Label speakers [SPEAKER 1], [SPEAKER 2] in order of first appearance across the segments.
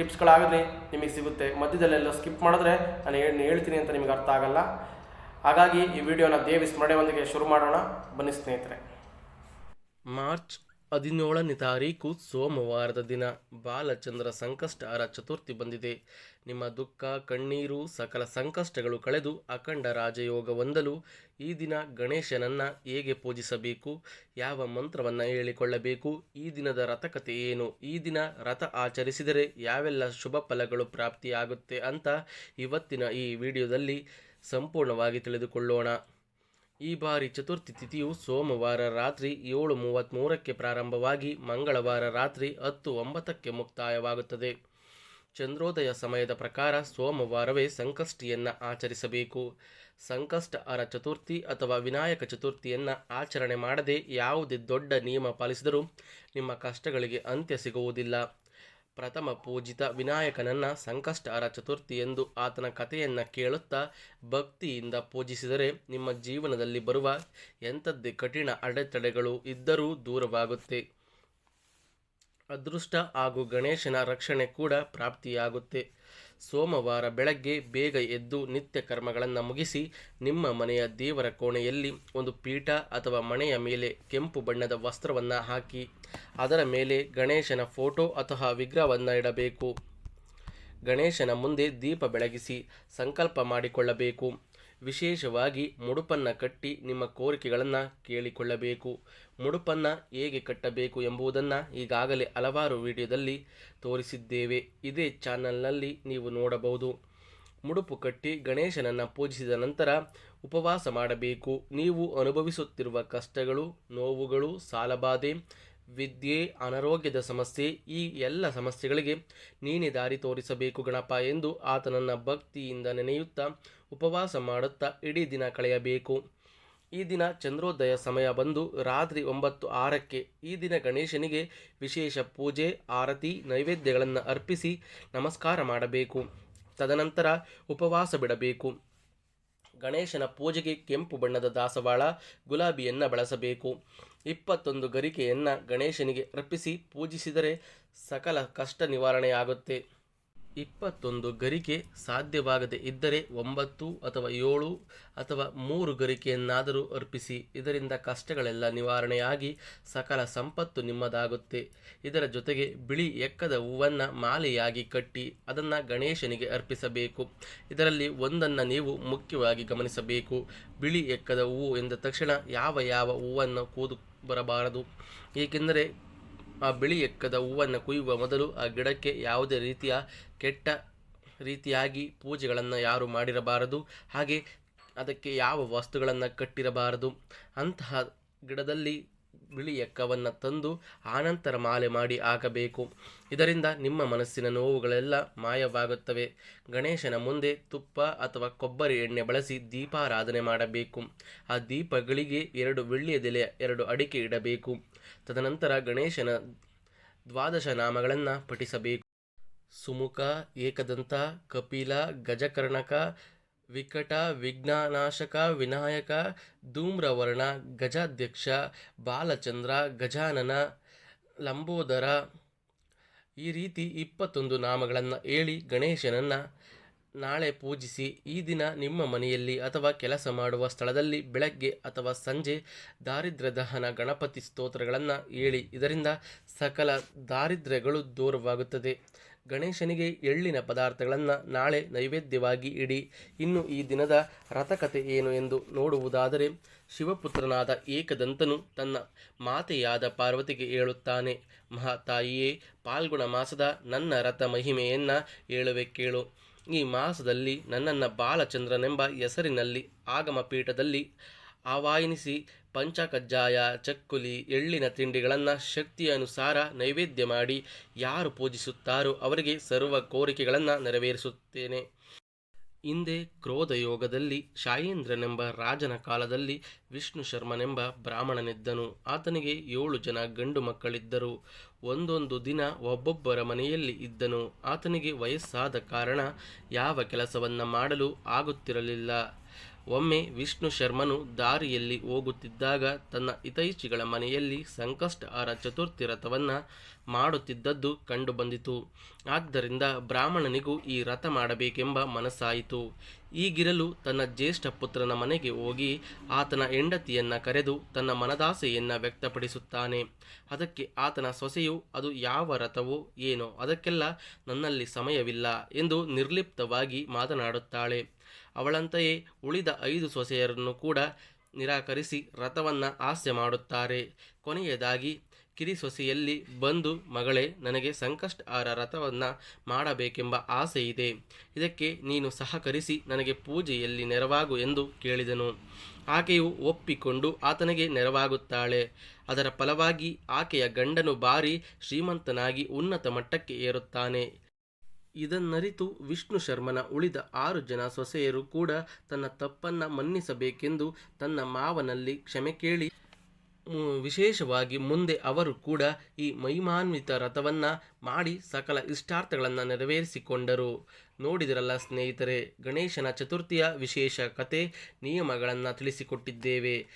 [SPEAKER 1] ಟಿಪ್ಸ್ಗಳಾಗಲಿ ನಿಮಗೆ ಸಿಗುತ್ತೆ. ಮಧ್ಯದಲ್ಲೆಲ್ಲ ಸ್ಕಿಪ್ ಮಾಡಿದ್ರೆ ನಾನು ಹೇಳಿ ಹೇಳ್ತೀನಿ ಅಂತ ನಿಮಗೆ ಅರ್ಥ ಆಗಲ್ಲ. ಹಾಗಾಗಿ ಈ ವಿಡಿಯೋನ ದೇವಿ ಸ್ಮರಣೆಯೊಂದಿಗೆ ಶುರು ಮಾಡೋಣ. ಬನ್ನಿ ಸ್ನೇಹಿತರೆ. ಮಾರ್ಚ್ ಹದಿನೇಳನೇ ತಾರೀಕು ಸೋಮವಾರದ ದಿನ ಬಾಲಚಂದ್ರ ಸಂಕಷ್ಟಹರ ಚತುರ್ಥಿ ಬಂದಿದೆ. ನಿಮ್ಮ ದುಃಖ, ಕಣ್ಣೀರು, ಸಕಲ ಸಂಕಷ್ಟಗಳು ಕಳೆದು ಅಖಂಡ ರಾಜಯೋಗ ಹೊಂದಲು ಈ ದಿನ ಗಣೇಶನನ್ನು ಹೇಗೆ ಪೂಜಿಸಬೇಕು? ಯಾವ ಮಂತ್ರವನ್ನು ಹೇಳಿಕೊಳ್ಳಬೇಕು? ಈ ದಿನದ ರಥಕತೆ ಏನು? ಈ ದಿನ ರಥ ಆಚರಿಸಿದರೆ ಯಾವೆಲ್ಲ ಶುಭ ಫಲಗಳು ಪ್ರಾಪ್ತಿಯಾಗುತ್ತೆ ಅಂತ ಇವತ್ತಿನ ಈ ವಿಡಿಯೋದಲ್ಲಿ ಸಂಪೂರ್ಣವಾಗಿ ತಿಳಿದುಕೊಳ್ಳೋಣ. ಈ ಬಾರಿ ಚತುರ್ಥಿ ತಿಥಿಯು ಸೋಮವಾರ ರಾತ್ರಿ ಏಳು ಮೂವತ್ತ್ಮೂರಕ್ಕೆ ಪ್ರಾರಂಭವಾಗಿ ಮಂಗಳವಾರ ರಾತ್ರಿ ಹತ್ತು ಒಂಬತ್ತಕ್ಕೆ ಮುಕ್ತಾಯವಾಗುತ್ತದೆ. ಚಂದ್ರೋದಯ ಸಮಯದ ಪ್ರಕಾರ ಸೋಮವಾರವೇ ಸಂಕಷ್ಟಿಯನ್ನು ಆಚರಿಸಬೇಕು. ಸಂಕಷ್ಟ ಅರ ಚತುರ್ಥಿ ಅಥವಾ ವಿನಾಯಕ ಚತುರ್ಥಿಯನ್ನು ಆಚರಣೆ ಮಾಡದೆ ಯಾವುದೇ ದೊಡ್ಡ ನಿಯಮ ಪಾಲಿಸಿದರೂ ನಿಮ್ಮ ಕಷ್ಟಗಳಿಗೆ ಅಂತ್ಯ ಸಿಗುವುದಿಲ್ಲ. ಪ್ರಥಮ ಪೂಜಿತ ವಿನಾಯಕನನ್ನ ಸಂಕಷ್ಟಹರ ಚತುರ್ಥಿ ಎಂದು ಆತನ ಕಥೆಯನ್ನು ಕೇಳುತ್ತಾ ಭಕ್ತಿಯಿಂದ ಪೂಜಿಸಿದರೆ ನಿಮ್ಮ ಜೀವನದಲ್ಲಿ ಬರುವ ಎಂಥದ್ದೇ ಕಠಿಣ ಅಡೆತಡೆಗಳು ಇದ್ದರೂ ದೂರವಾಗುತ್ತೆ. ಅದೃಷ್ಟ ಹಾಗೂ ಗಣೇಶನ ರಕ್ಷಣೆ ಕೂಡ ಪ್ರಾಪ್ತಿಯಾಗುತ್ತೆ. ಸೋಮವಾರ ಬೆಳಗ್ಗೆ ಬೇಗ ಎದ್ದು ನಿತ್ಯ ಕರ್ಮಗಳನ್ನು ಮುಗಿಸಿ ನಿಮ್ಮ ಮನೆಯ ದೇವರ ಕೋಣೆಯಲ್ಲಿ ಒಂದು ಪೀಠ ಅಥವಾ ಮನೆಯ ಮೇಲೆ ಕೆಂಪು ಬಣ್ಣದ ವಸ್ತ್ರವನ್ನು ಹಾಕಿ, ಅದರ ಮೇಲೆ ಗಣೇಶನ ಫೋಟೋ ಅಥವಾ ವಿಗ್ರಹವನ್ನು ಇಡಬೇಕು. ಗಣೇಶನ ಮುಂದೆ ದೀಪ ಬೆಳಗಿಸಿ ಸಂಕಲ್ಪ ಮಾಡಿಕೊಳ್ಳಬೇಕು. ವಿಶೇಷವಾಗಿ ಮುಡುಪನ್ನು ಕಟ್ಟಿ ನಿಮ್ಮ ಕೋರಿಕೆಗಳನ್ನು ಕೇಳಿಕೊಳ್ಳಬೇಕು. ಮುಡುಪನ್ನು ಹೇಗೆ ಕಟ್ಟಬೇಕು ಎಂಬುದನ್ನು ಈಗಾಗಲೇ ಹಲವಾರು ವಿಡಿಯೋದಲ್ಲಿ ತೋರಿಸಿದ್ದೇವೆ. ಇದೇ ಚಾನಲ್ನಲ್ಲಿ ನೀವು ನೋಡಬಹುದು. ಮುಡುಪು ಕಟ್ಟಿ ಗಣೇಶನನ್ನು ಪೂಜಿಸಿದ ನಂತರ ಉಪವಾಸ ಮಾಡಬೇಕು. ನೀವು ಅನುಭವಿಸುತ್ತಿರುವ ಕಷ್ಟಗಳು, ನೋವುಗಳು, ಸಾಲಬಾಧೆ ವಿದ್ಯೆ, ಅನಾರೋಗ್ಯದ ಸಮಸ್ಯೆ, ಈ ಎಲ್ಲ ಸಮಸ್ಯೆಗಳಿಗೆ ನೀನೇ ದಾರಿ ತೋರಿಸಬೇಕು ಗಣಪ ಎಂದು ಆತನನ್ನು ಭಕ್ತಿಯಿಂದ ನೆನೆಯುತ್ತಾ ಉಪವಾಸ ಮಾಡುತ್ತಾ ಇಡೀ ದಿನ ಕಳೆಯಬೇಕು. ಈ ದಿನ ಚಂದ್ರೋದಯ ಸಮಯ ಬಂದು ರಾತ್ರಿ ಒಂಬತ್ತು ಆರಕ್ಕೆ ಈ ದಿನ ಗಣೇಶನಿಗೆ ವಿಶೇಷ ಪೂಜೆ, ಆರತಿ, ನೈವೇದ್ಯಗಳನ್ನು ಅರ್ಪಿಸಿ ನಮಸ್ಕಾರ ಮಾಡಬೇಕು. ತದನಂತರ ಉಪವಾಸ ಬಿಡಬೇಕು. ಗಣೇಶನ ಪೂಜೆಗೆ ಕೆಂಪು ಬಣ್ಣದ ದಾಸವಾಳ ಗುಲಾಬಿಯನ್ನು ಬಳಸಬೇಕು. ಇಪ್ಪತ್ತೊಂದು ಗರಿಕೆಯನ್ನು ಗಣೇಶನಿಗೆ ಅರ್ಪಿಸಿ ಪೂಜಿಸಿದರೆ ಸಕಲ ಕಷ್ಟ ನಿವಾರಣೆಯಾಗುತ್ತೆ. ಇಪ್ಪತ್ತೊಂದು ಗರಿಕೆ ಸಾಧ್ಯವಾಗದೆ ಇದ್ದರೆ ಒಂಬತ್ತು ಅಥವಾ ಏಳು ಅಥವಾ ಮೂರು ಗರಿಕೆಯನ್ನಾದರೂ ಅರ್ಪಿಸಿ. ಇದರಿಂದ ಕಷ್ಟಗಳೆಲ್ಲ ನಿವಾರಣೆಯಾಗಿ ಸಕಲ ಸಂಪತ್ತು ನಿಮ್ಮದಾಗುತ್ತೆ. ಇದರ ಜೊತೆಗೆ ಬಿಳಿ ಎಕ್ಕದ ಹೂವನ್ನು ಮಾಲೆಯಾಗಿ ಕಟ್ಟಿ ಅದನ್ನು ಗಣೇಶನಿಗೆ ಅರ್ಪಿಸಬೇಕು. ಇದರಲ್ಲಿ ಒಂದನ್ನು ನೀವು ಮುಖ್ಯವಾಗಿ ಗಮನಿಸಬೇಕು. ಬಿಳಿ ಎಕ್ಕದ ಹೂವು ಎಂದ ತಕ್ಷಣ ಯಾವ ಯಾವ ಹೂವನ್ನು ಕೂದು ಬರಬಾರದು? ಏಕೆಂದರೆ ಆ ಬಿಳಿ ಎಕ್ಕದ ಹೂವನ್ನು ಕುಯ್ಯುವ ಮೊದಲು ಆ ಗಿಡಕ್ಕೆ ಯಾವುದೇ ರೀತಿಯ ಕೆಟ್ಟ ರೀತಿಯಾಗಿ ಪೂಜೆಗಳನ್ನು ಯಾರು ಮಾಡಿರಬಾರದು, ಹಾಗೆ ಅದಕ್ಕೆ ಯಾವ ವಸ್ತುಗಳನ್ನು ಕಟ್ಟಿರಬಾರದು. ಅಂತಹ ಗಿಡದಲ್ಲಿ ಬಿಳಿ ಎಕ್ಕವನ್ನು ತಂದು ಆನಂತರ ಮಾಲೆ ಮಾಡಿ ಹಾಕಬೇಕು ಇದರಿಂದ ನಿಮ್ಮ ಮನಸ್ಸಿನ ನೋವುಗಳೆಲ್ಲ ಮಾಯವಾಗುತ್ತವೆ. ಗಣೇಶನ ಮುಂದೆ ತುಪ್ಪ ಅಥವಾ ಕೊಬ್ಬರಿ ಎಣ್ಣೆ ಬಳಸಿ ದೀಪಾರಾಧನೆ ಮಾಡಬೇಕು. ಆ ದೀಪಗಳಿಗೆ ಎರಡು ಬೆಳ್ಳಿಯದೆಲೆ ಎರಡು ಅಡಿಕೆ ಇಡಬೇಕು. ತದನಂತರ ಗಣೇಶನ ದ್ವಾದಶ ನಾಮಗಳನ್ನು ಪಠಿಸಬೇಕು. ಸುಮುಖ, ಏಕದಂತ, ಕಪಿಲ, ಗಜಕರ್ಣಕ ವಿಕಟ, ವಿಘ್ನನಾಶಕ, ವಿನಾಯಕ, ಧೂಮ್ರವರ್ಣ, ಗಜಾಧ್ಯಕ್ಷ, ಬಾಲಚಂದ್ರ, ಗಜಾನನ, ಲಂಬೋದರ. ಈ ರೀತಿ ಇಪ್ಪತ್ತೊಂದು ನಾಮಗಳನ್ನು ಹೇಳಿ ಗಣೇಶನನ್ನು ನಾಳೆ ಪೂಜಿಸಿ ಈ ದಿನ ನಿಮ್ಮ ಮನೆಯಲ್ಲಿ ಅಥವಾ ಕೆಲಸ ಮಾಡುವ ಸ್ಥಳದಲ್ಲಿ ಬೆಳಗ್ಗೆ ಅಥವಾ ಸಂಜೆ ದಾರಿದ್ರ್ಯ ದಹನ ಗಣಪತಿ ಸ್ತೋತ್ರಗಳನ್ನು ಹೇಳಿ. ಇದರಿಂದ ಸಕಲ ದಾರಿದ್ರ್ಯಗಳು ದೂರವಾಗುತ್ತದೆ. ಗಣೇಶನಿಗೆ ಎಳ್ಳಿನ ಪದಾರ್ಥಗಳನ್ನು ನಾಳೆ ನೈವೇದ್ಯವಾಗಿ ಇಡಿ. ಇನ್ನು ಈ ದಿನದ ರಥಕತೆ ಏನು ಎಂದು ನೋಡುವುದಾದರೆ, ಶಿವಪುತ್ರನಾದ ಏಕದಂತನು ತನ್ನ ಮಾತೆಯಾದ ಪಾರ್ವತಿಗೆ ಹೇಳುತ್ತಾನೆ ಮಹಾತಾಯಿಯೇ ಪಾಲ್ಗುಣ ಮಾಸದ ನನ್ನ ರಥ ಮಹಿಮೆಯನ್ನು ಹೇಳುವೆ ಕೇಳು. ಈ ಮಾಸದಲ್ಲಿ ನನ್ನನ್ನು ಬಾಲಚಂದ್ರನೆಂಬ ಹೆಸರಿನಲ್ಲಿ ಆಗಮ ಪೀಠದಲ್ಲಿ ಆವಾಹಿಸಿ ಪಂಚಕಜ್ಜಾಯ, ಚಕ್ಕುಲಿ, ಎಳ್ಳಿನ ತಿಂಡಿಗಳನ್ನು ಶಕ್ತಿಯ ಅನುಸಾರ ನೈವೇದ್ಯ ಮಾಡಿ ಯಾರು ಪೂಜಿಸುತ್ತಾರೋ ಅವರಿಗೆ ಸರ್ವ ಕೋರಿಕೆಗಳನ್ನು ನೆರವೇರಿಸುತ್ತೇನೆ. ಹಿಂದೆ ಕ್ರೋಧಯೋಗದಲ್ಲಿ ಶಾಯೇಂದ್ರನೆಂಬ ರಾಜನ ಕಾಲದಲ್ಲಿ ವಿಷ್ಣು ಶರ್ಮನೆಂಬ ಬ್ರಾಹ್ಮಣನಿದ್ದನು. ಆತನಿಗೆ ಏಳು ಜನ ಗಂಡು ಮಕ್ಕಳಿದ್ದರು. ಒಂದೊಂದು ದಿನ ಒಬ್ಬೊಬ್ಬರ ಮನೆಯಲ್ಲಿ ಇದ್ದನು. ಆತನಿಗೆ ವಯಸ್ಸಾದ ಕಾರಣ ಯಾವ ಕೆಲಸವನ್ನು ಮಾಡಲು ಆಗುತ್ತಿರಲಿಲ್ಲ. ಒಮ್ಮೆ ವಿಷ್ಣು ಶರ್ಮನು ದಾರಿಯಲ್ಲಿ ಹೋಗುತ್ತಿದ್ದಾಗ ತನ್ನ ಹಿತೈಚಿಗಳ ಮನೆಯಲ್ಲಿ ಸಂಕಷ್ಟ ಆರ ಚತುರ್ಥಿ ರಥವನ್ನು ಮಾಡುತ್ತಿದ್ದದ್ದು ಕಂಡುಬಂದಿತು. ಆದ್ದರಿಂದ ಬ್ರಾಹ್ಮಣನಿಗೂ ಈ ರಥ ಮಾಡಬೇಕೆಂಬ ಮನಸ್ಸಾಯಿತು. ಈಗಿರಲು ತನ್ನ ಜ್ಯೇಷ್ಠ ಪುತ್ರನ ಮನೆಗೆ ಹೋಗಿ ಆತನ ಹೆಂಡತಿಯನ್ನ ಕರೆದು ತನ್ನ ಮನದಾಸೆಯನ್ನ ವ್ಯಕ್ತಪಡಿಸುತ್ತಾನೆ. ಅದಕ್ಕೆ ಆತನ ಸೊಸೆಯು, ಅದು ಯಾವ ರಥವೋ ಏನೋ, ಅದಕ್ಕೆಲ್ಲ ನನ್ನಲ್ಲಿ ಸಮಯವಿಲ್ಲ ಎಂದು ನಿರ್ಲಿಪ್ತವಾಗಿ ಮಾತನಾಡುತ್ತಾಳೆ. ಅವಳಂತೆಯೇ ಉಳಿದ ಐದು ಸೊಸೆಯರನ್ನು ಕೂಡ ನಿರಾಕರಿಸಿ ರಥವನ್ನು ಹಾಸ್ಯ ಮಾಡುತ್ತಾರೆ. ಕೊನೆಯದಾಗಿ ಕಿರಿಸೊಸೆಯಲ್ಲಿ ಬಂದು ಮಗಳೇ, ನನಗೆ ಸಂಕಷ್ಟ ಆರ ರಥವನ್ನು ಮಾಡಬೇಕೆಂಬ ಆಸೆ ಇದೆ ಇದಕ್ಕೆ ನೀನು ಸಹಕರಿಸಿ ನನಗೆ ಪೂಜೆಯಲ್ಲಿ ನೆರವಾಗು ಎಂದು ಕೇಳಿದನು. ಆಕೆಯು ಒಪ್ಪಿಕೊಂಡು ಆತನಿಗೆ ನೆರವಾಗುತ್ತಾಳೆ. ಅದರ ಫಲವಾಗಿ ಆಕೆಯ ಗಂಡನು ಬಾರಿ ಶ್ರೀಮಂತನಾಗಿ ಉನ್ನತ ಮಟ್ಟಕ್ಕೆ ಏರುತ್ತಾನೆ. ಇದನ್ನರಿತು ವಿಷ್ಣು ಶರ್ಮನ ಉಳಿದ ಆರು ಜನ ಸೊಸೆಯರು ಕೂಡ ತನ್ನ ತಪ್ಪನ್ನ ಮನ್ನಿಸಬೇಕೆಂದು ತನ್ನ ಮಾವನಲ್ಲಿ ಕ್ಷಮೆ ಕೇಳಿ ವಿಶೇಷವಾಗಿ ಮುಂದೆ ಅವರು ಕೂಡ ಈ ಮಹಿಮಾನ್ವಿತ ರಥವನ್ನು ಮಾಡಿ ಸಕಲ ಇಷ್ಟಾರ್ಥಗಳನ್ನು ನೆರವೇರಿಸಿಕೊಂಡರು. ನೋಡಿದರಲ್ಲ ಸ್ನೇಹಿತರೆ, ಗಣೇಶನ ಚತುರ್ಥಿಯ ವಿಶೇಷ ಕತೆ ನಿಯಮಗಳನ್ನು ತಿಳಿಸಿಕೊಟ್ಟಿದ್ದೇವೆ.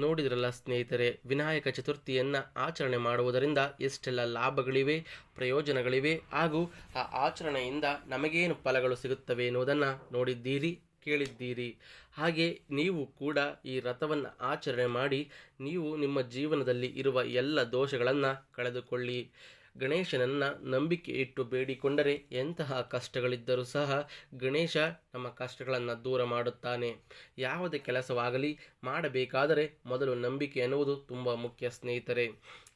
[SPEAKER 1] ನೋಡಿದ್ರಲ್ಲ ಸ್ನೇಹಿತರೆ, ವಿನಾಯಕ ಚತುರ್ಥಿಯನ್ನು ಆಚರಣೆ ಮಾಡುವುದರಿಂದ ಎಷ್ಟೆಲ್ಲ ಲಾಭಗಳಿವೆ, ಪ್ರಯೋಜನಗಳಿವೆ ಹಾಗೂ ಆ ಆಚರಣೆಯಿಂದ ನಮಗೇನು ಫಲಗಳು ಸಿಗುತ್ತವೆ ಎನ್ನುವುದನ್ನು ನೋಡಿದ್ದೀರಿ, ಕೇಳಿದ್ದೀರಿ. ಹಾಗೆ ನೀವು ಕೂಡ ಈ ರಥವನ್ನು ಆಚರಣೆ ಮಾಡಿ ನೀವು ನಿಮ್ಮ ಜೀವನದಲ್ಲಿ ಇರುವ ಎಲ್ಲ ದೋಷಗಳನ್ನು ಕಳೆದುಕೊಳ್ಳಿ. ಗಣೇಶನನ್ನು ನಂಬಿಕೆ ಇಟ್ಟು ಬೇಡಿಕೊಂಡರೆ ಎಂತಹ ಕಷ್ಟಗಳಿದ್ದರೂ ಸಹ ಗಣೇಶ ನಮ್ಮ ಕಷ್ಟಗಳನ್ನು ದೂರ ಮಾಡುತ್ತಾನೆ. ಯಾವುದೇ ಕೆಲಸವಾಗಲಿ ಮಾಡಬೇಕಾದರೆ ಮೊದಲು ನಂಬಿಕೆ ಎನ್ನುವುದು ತುಂಬ ಮುಖ್ಯ ಸ್ನೇಹಿತರೆ.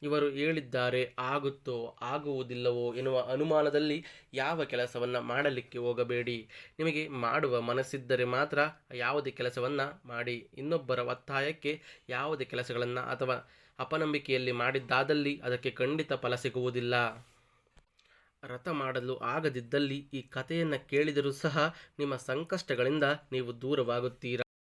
[SPEAKER 1] ಇವರು ಹೇಳಿದ್ದಾರೆ, ಆಗುತ್ತೋ, ಆಗುವುದಿಲ್ಲವೋ ಎನ್ನುವ ಅನುಮಾನದಲ್ಲಿ ಯಾವ ಕೆಲಸವನ್ನು ಮಾಡಲಿಕ್ಕೆ ಹೋಗಬೇಡಿ. ನಿಮಗೆ ಮಾಡುವ ಮನಸ್ಸಿದ್ದರೆ ಮಾತ್ರ ಯಾವುದೇ ಕೆಲಸವನ್ನು ಮಾಡಿ. ಇನ್ನೊಬ್ಬರ ಒತ್ತಾಯಕ್ಕೆ ಯಾವುದೇ ಕೆಲಸಗಳನ್ನು ಅಥವಾ ಅಪನಂಬಿಕೆಯಲ್ಲಿ ಮಾಡಿದ್ದಾದಲ್ಲಿ ಅದಕ್ಕೆ ಖಂಡಿತ ಫಲ ಸಿಗುವುದಿಲ್ಲ. ರಥ ಮಾಡಲು ಆಗದಿದ್ದಲ್ಲಿ ಈ ಕಥೆಯನ್ನು ಕೇಳಿದರೂ ಸಹ ನಿಮ್ಮ ಸಂಕಷ್ಟಗಳಿಂದ ನೀವು ದೂರವಾಗುತ್ತೀರಾ?